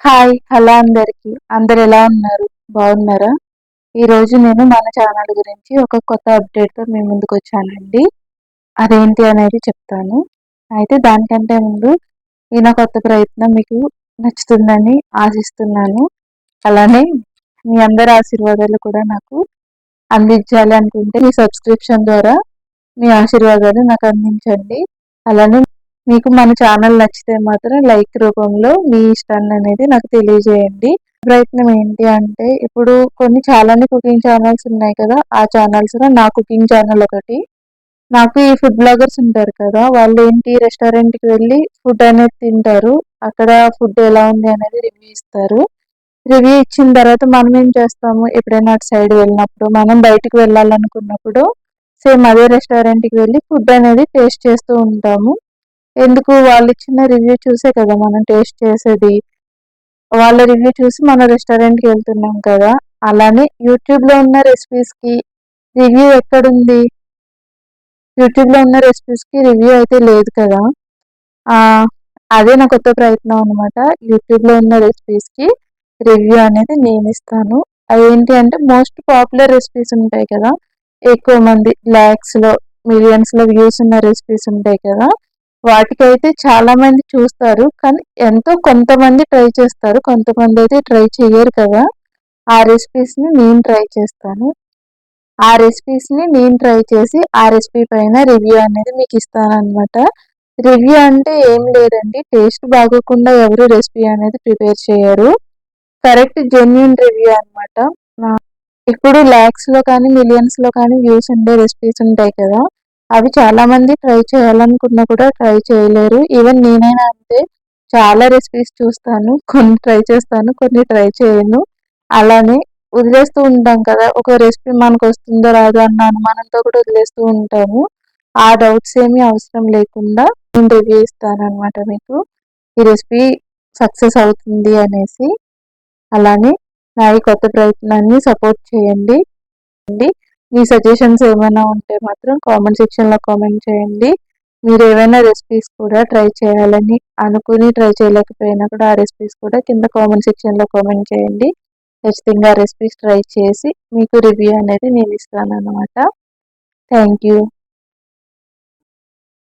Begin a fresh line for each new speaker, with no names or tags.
Hi hello అందరికీ. అందరు ఎలా ఉన్నారు? బాగున్నారా? ఈరోజు నేను మన ఛానల్ గురించి ఒక కొత్త అప్డేట్తో మీ ముందుకు వచ్చానండి. అదేంటి అనేది చెప్తాను. అయితే దానికంటే ముందు ఈయన కొత్త ప్రయత్నం మీకు నచ్చుతుందని ఆశిస్తున్నాను. అలానే మీ అందరి ఆశీర్వాదాలు కూడా నాకు అందించాలి అనుకుంటే మీ సబ్స్క్రిప్షన్ ద్వారా మీ ఆశీర్వాదాలు నాకు అందించండి. అలానే మీకు మన ఛానల్ నచ్చితే మాత్రం లైక్ రూపంలో మీ ఇష్టాన్ని అనేది నాకు తెలియజేయండి. ప్రయత్నం ఏంటి అంటే ఇప్పుడు కొన్ని చాలానే కుకింగ్ ఛానల్స్ ఉన్నాయి కదా ఆ ఛానల్స్లో నా కుకింగ్ ఛానల్ ఒకటి. నాకు ఈ ఫుడ్ బ్లాగర్స్ ఉంటారు కదా వాళ్ళు ఏంటి రెస్టారెంట్కి వెళ్ళి ఫుడ్ అనేది తింటారు. అక్కడ ఫుడ్ ఎలా ఉంది అనేది రివ్యూ ఇస్తారు. రివ్యూ ఇచ్చిన తర్వాత మనం ఏం చేస్తాము? ఎప్పుడైనా అటు సైడ్ వెళ్ళినప్పుడు మనం బయటకు వెళ్ళాలనుకున్నప్పుడు సేమ్ అదే రెస్టారెంట్కి వెళ్ళి ఫుడ్ అనేది టేస్ట్ చేస్తూ ఉంటాము. ఎందుకు వాళ్ళు ఇచ్చిన రివ్యూ చూసే కదా మనం టేస్ట్ చేసేది. వాళ్ళ రివ్యూ చూసి మన రెస్టారెంట్కి వెళ్తున్నాం కదా. అలానే యూట్యూబ్లో ఉన్న రెసిపీస్కి రివ్యూ ఎక్కడుంది? యూట్యూబ్లో ఉన్న రెసిపీస్కి రివ్యూ అయితే లేదు కదా. అదే నా కొత్త ప్రయత్నం అనమాట యూట్యూబ్లో ఉన్న రెసిపీస్కి రివ్యూ అనేది నేను ఇస్తాను. అదేంటి అంటే మోస్ట్ పాపులర్ రెసిపీస్ ఉంటాయి కదా. ఎక్కువ మంది ల్యాక్స్లో మిలియన్స్లో వ్యూస్ ఉన్న రెసిపీస్ ఉంటాయి కదా. వాటికైతే చాలా మంది చూస్తారు. కానీ ఎంతో కొంతమంది ట్రై చేస్తారు. కొంతమంది అయితే ట్రై చేయరు కదా. ఆ రెసిపీస్ని నేను ట్రై చేస్తాను. ఆ రెసిపీస్ని నేను ట్రై చేసి ఆ రెసిపీ పైన రివ్యూ అనేది మీకు ఇస్తాను అనమాట రివ్యూ అంటే ఏం లేదండి. టేస్ట్ బాగోకుండా ఎవరు రెసిపీ అనేది ప్రిపేర్ చేయరు. కరెక్ట్ జెన్యున్ రివ్యూ అనమాట ఇప్పుడు ల్యాక్స్లో కానీ మిలియన్స్లో కానీ వ్యూస్ ఉండే రెసిపీస్ ఉంటాయి కదా. అవి చాలా మంది ట్రై చేయాలనుకున్నా కూడా ట్రై చేయలేరు. ఈవెన్ నేనైనా అంతే. చాలా రెసిపీస్ చూస్తాను. కొన్ని ట్రై చేస్తాను కొన్ని ట్రై చేయను. అలానే వదిలేస్తూ ఉంటాం కదా. ఒక రెసిపీ మనకు వస్తుందో రాదో అన్న అనుమానంతో కూడా వదిలేస్తూ ఉంటాము. ఆ డౌట్స్ ఏమీ అవసరం లేకుండా నేను రివ్యూ ఇస్తాను అనమాట మీకు. ఈ రెసిపీ సక్సెస్ అవుతుంది అనేసి. అలానే నా ఈ కొత్త ప్రయత్నాన్ని సపోర్ట్ చేయండి. మీ సజెషన్స్ ఏమైనా ఉంటే మాత్రం కామెంట్ సెక్షన్లో కామెంట్ చేయండి. మీరు ఏమైనా రెసిపీస్ కూడా ట్రై చేయాలని అనుకుని ట్రై చేయలేకపోయినా కూడా ఆ రెసిపీస్ కూడా కింద కామెంట్ సెక్షన్లో కామెంట్ చేయండి. ఖచ్చితంగా రెసిపీస్ ట్రై చేసి మీకు రివ్యూ అనేది నేను ఇస్తాను అనమాట థ్యాంక్ యూ